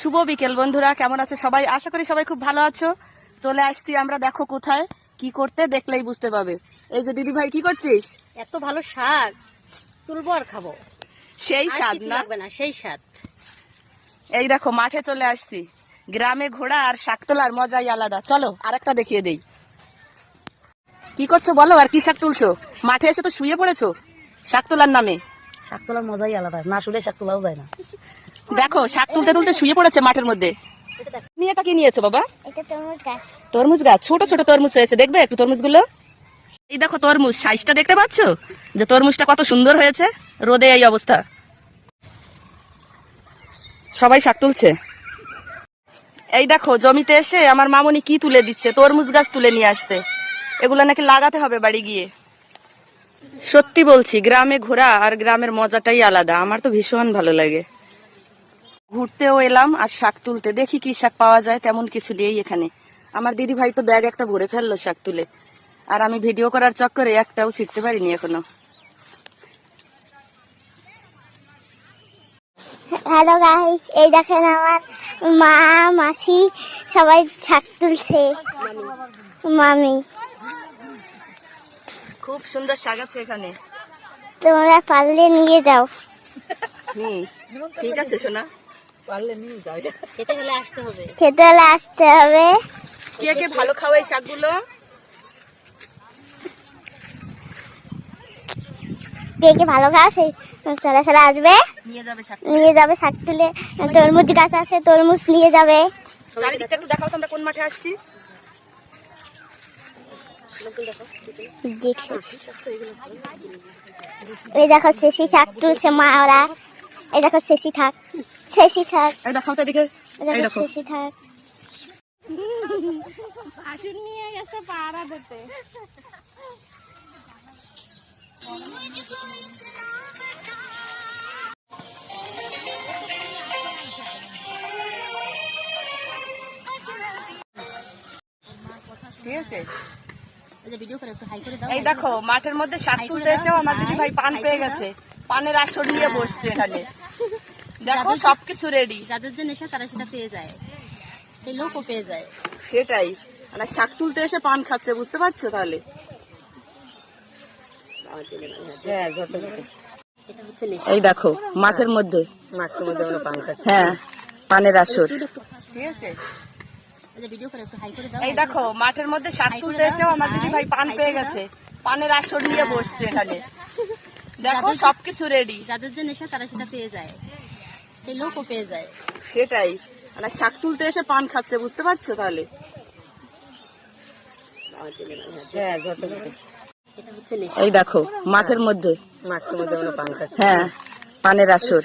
শুভ বিকেল বন্ধুরা। কেমন আছো সবাই? আশা করি সবাই খুব ভালো আছো। চলে আসছি আমরা দেখো কোথায় কি করতে দেখলেই বুঝতে পাবে। এই যে দিদি ভাই কি করছিস? এত ভালো শাক তুলবো আর খাব। সেই স্বাদ না? লাগবে না সেই স্বাদ। এই দেখো মাঠে চলে আসছি। গ্রামে ঘোড়া আর শাক তোলার মজাই আলাদা। চলো আরেকটা দেখিয়ে দেই। কি করছ বলো আর কি শাক তুলছো? মাঠে এসে তো শুয়ে পড়েছো? শাক তোলার নামে। শাক তোলার মজাই আলাদা। না শুলে শাক তোলাও যায় না। দেখো শাক তুলতে তুলতে শুয়ে পড়েছে মাঠের মধ্যে। তুমি এটা কি নিয়েছো বাবা? তরমুজ গাছ। তরমুজ ছোট ছোট তরমুজ হয়েছে। দেখবে একটু তরমুজগুলো? এই দেখো তরমুজ সাইজটা দেখতে পাচ্ছো? যে তরমুজটা কত সুন্দর হয়েছে রোদে এই অবস্থা। সবাই শাক তুলছে? এই দেখো জমিতে এসে আমার মামনি কি তুলে দিচ্ছে? তরমুজ গাছ তুলে নিয়ে আসছে। এগুলো নাকি লাগাতে হবে বাড়ি গিয়ে। সত্যি বলছি গ্রামে ঘোরা আর গ্রামের মজাটাই আলাদা। আমার তো ভীষণ ভালো লাগে। ঘুরতেও এলাম আর শাক তুলতে। দেখি কি শাক পাওয়া যায় তেমন কিছু নেই এখানে। আমার দিদি ভাই তো ব্যাগ একটা ভরে ফেলল শাক তুলে। আর আমি ভিডিও করার চক্করে একটাও শিখতে পারিনি এখনও। হ্যালো গাইস এই দেখেন আমার মা মাসি সবাই শাক তুলছে। মামি। খুব সুন্দর শাক আছে এখানে। তোমরা পারলে নিয়ে যাও। হুম ঠিক আছে সোনা। পারলে নিয়ে যাও খেতে গেলে আসতে হবে। খেতে হলে আসতে হবে। কে কে ভালো খাও এই শাকগুলো? কে কে ভালো খাও সেই চলে চলে আসবে। নিয়ে যাবে শাক নিয়ে যাবে শাক তুলে। তরমুজ গাছ আছে তরমুজ নিয়ে যাবে। চারিদিকটা একটু দেখাও তো আমরা কোন মাঠে আসছি। এই দেখো শেষি শাক তুলছে মা ওরা। এই দেখো শেষি থাক। থাক। এই দেখাও তো এদিকে। এই দেখো থাক। ঠিক আছে? এই যে ভিডিও করে একটু হাই করে দাও। এই দেখো মাঠের মধ্যে শাক তুলতে এসেও আমার দিদি ভাই পান পেয়ে গেছে। পানের আসর নিয়ে বসছে এখানে। দেখো সবকিছু রেডি যাদের যে নেশা তারা সেটা পেয়ে যায়। সেই লোকও পেয়ে যায়। সেটাই। মানে শাক তুলতে এসে পান খাচ্ছে বুঝতে পারছ তাহলে? নেশা। এই দেখো মাঠের মধ্যে। মাছের মধ্যে আমরা পান খাচ্ছি। হ্যাঁ পানের আসর। ঠিক আছে। এই দেখো মাঠের মধ্যে শাক তুলতে এসেও আমার দিদি ভাই পান পেয়ে গেছে। পানের আসর নিয়ে বসছে এখানে। দেখো সবকিছু রেডি যাদের যে নেশা তারা সেটা পেয়ে যায়। সেই লোকও পেয়ে যায়। সেটাই। মানে শাক তুলতে এসে পান খাচ্ছে বুঝতে পারছ তাহলে? নেশা এই দেখো মাঠের মধ্যে। মাঠের মধ্যে পান খাচ্ছে। হ্যাঁ পানের আসর।